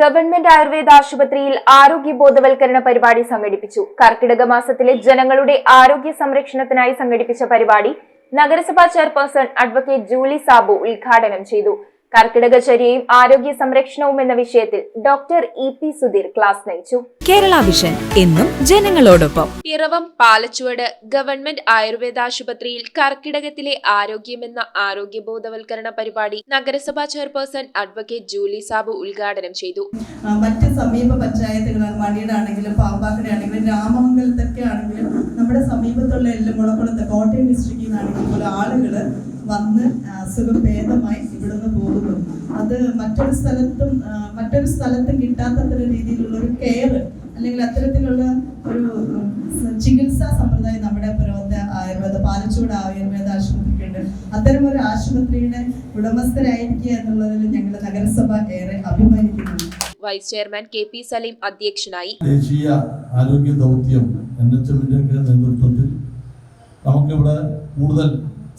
Government Ayurveda ആശുപത്രിയിൽ ആരോഗ്യ ബോധവൽക്കരണ പരിപാടി സംഘടിപ്പിച്ചു. കർക്കിടക മാസത്തിലെ ജനങ്ങളുടെ ആരോഗ്യ സംരക്ഷണത്തിനായി സംഘടിപ്പിച്ച പരിപാടി നഗരസഭാ ചെയർപേഴ്സൺ അഡ്വക്കേറ്റ് ജൂലി സാബു ഉദ്ഘാടനം ചെയ്തു. കർക്കിടകചര്യയും ആരോഗ്യ സംരക്ഷണവും എന്ന വിഷയത്തിൽ doctor E P Sudheer class നയിച്ചു. കേരള വിഷൻ എന്നും ജനങ്ങളോടൊപ്പം. പിറവം പാലച്ചുവട് ഗവൺമെന്റ് ആയുർവേദ ആശുപത്രിയിൽ കർക്കിടകത്തിലെ ആരോഗ്യമെന്ന ആരോഗ്യ ബോധവൽക്കരണ പരിപാടി നഗരസഭാ ചെയർപേഴ്സൺ അഡ്വക്കേറ്റ് ജൂലി സാബു ഉദ്ഘാടനം ചെയ്തു. മറ്റ് സമീപ പഞ്ചായത്തുകളാണ് മണിയുടെ ആണെങ്കിലും പാമ്പാക്കര ആണെങ്കിലും രാമമംഗലത്തൊക്കെ ആണെങ്കിലും നമ്മുടെ സമീപത്തുള്ള എല്ലാം മുളക്കുളത്ത് കോട്ടയം ഡിസ്ട്രിക്റ്റിൽ നിന്നാണെങ്കിൽ പോലും ആളുകൾ വന്ന് അസുഖഭേദമായി ഇവിടുന്ന് പോകുന്നു. അത് മറ്റൊരു സ്ഥലത്തും മറ്റൊരു സ്ഥലത്തും കിട്ടാത്തത്ര രീതിയിലുള്ള ഒരു കെയർ അല്ലെങ്കിൽ അത്തരത്തിലുള്ള ഒരു ചികിത്സാ സമ്പ്രദായം നമ്മുടെ പുരോഗത ആയുർവേദ പാലച്ചൂട് ആയുർവേദ ആശുപത്രിക്കുണ്ട്. അത്തരം ഒരു ആശുപത്രിയുടെ ഉടമസ്ഥരായിരിക്കുക എന്നുള്ളതിൽ ഞങ്ങളുടെ നഗരസഭ ഏറെ അഭിമാനിക്കുന്നു. Vice chairman K P Saleem അധ്യക്ഷനായി. ദേശീയ ആരോഗ്യ ദൗത്യം എൻ എച്ച് എമ്മിന്റെ ഒക്കെ നേതൃത്വത്തിൽ നമുക്കിവിടെ കൂടുതൽ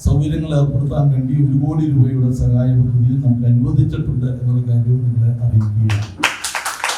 സൗകര്യങ്ങൾ ഏർപ്പെടുത്താൻ വേണ്ടി ഒരു കോടി രൂപയുടെ സഹായ പദ്ധതിയിൽ നമുക്ക് അനുവദിച്ചിട്ടുണ്ട് എന്നുള്ള കാര്യവും നിങ്ങളെ അറിയിക്കുകയാണ്.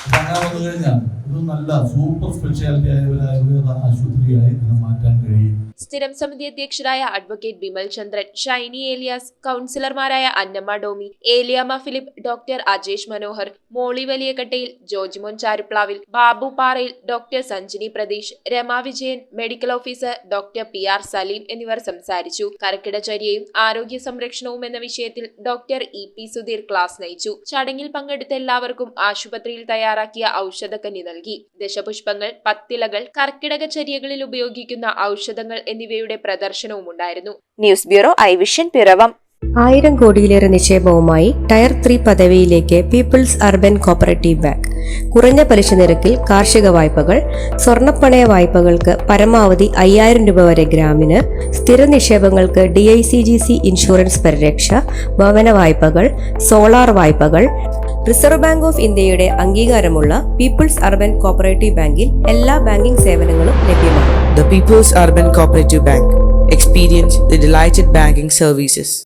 അങ്ങനെ വന്നു കഴിഞ്ഞാൽ ഇത് നല്ല സൂപ്പർ സ്പെഷ്യാലിറ്റി ആയ ഒരു ആയുർവേദ ആശുപത്രിയായി ഇതിനെ മാറ്റാൻ കഴിയും. സ്ഥിരം സമിതി അധ്യക്ഷരായ അഡ്വക്കേറ്റ് ബിമൽ ചന്ദ്രൻ ഷൈനി ഏലിയാസ് കൗൺസിലർമാരായ Annamma Domi Eliyama Philip doctor Ajesh Manohar Molly Valiyakattayil Jojimon Charuplavil Babu Parayil doctor Sanjini Pratheesh Rema Vijayan medical officer doctor P R Saleem എന്നിവർ സംസാരിച്ചു. കർക്കിടചര്യയും ആരോഗ്യ സംരക്ഷണവും എന്ന വിഷയത്തിൽ doctor E P Sudheer class നയിച്ചു. ചടങ്ങിൽ പങ്കെടുത്ത എല്ലാവർക്കും ആശുപത്രിയിൽ തയ്യാറാക്കിയ ഔഷധക്കഞ്ഞി നൽകി. ദശപുഷ്പങ്ങൾ പത്തിലകൾ കർക്കിടക ചര്യകളിൽ ഉപയോഗിക്കുന്ന ഔഷധങ്ങൾ എന്നിവയുടെ പ്രദർശനവും ഉണ്ടായിരുന്നു news bureau I vision Piravom. ആയിരം കോടിയിലേറെ നിക്ഷേപവുമായി ടയർ ത്രീ പദവിയിലേക്ക് പീപ്പിൾസ് അർബൻ കോപ്പറേറ്റീവ് ബാങ്ക്. കുറഞ്ഞ പലിശ നിരക്കിൽ കാർഷിക വായ്പകൾ സ്വർണപ്പണയ വായ്പകൾക്ക് പരമാവധി അയ്യായിരം രൂപ വരെ ഗ്രാമിന് സ്ഥിര നിക്ഷേപങ്ങൾക്ക് D I C G C insurance പരിരക്ഷ ഭവന വായ്പകൾ സോളാർ വായ്പകൾ റിസർവ് ബാങ്ക് ഓഫ് ഇന്ത്യയുടെ അംഗീകാരമുള്ള പീപ്പിൾസ് അർബൻ കോപ്പറേറ്റീവ് ബാങ്കിൽ എല്ലാ ബാങ്കിംഗ് സേവനങ്ങളും ലഭ്യമാണ്. The People's Urban Cooperative Bank. Experience the delighted banking services.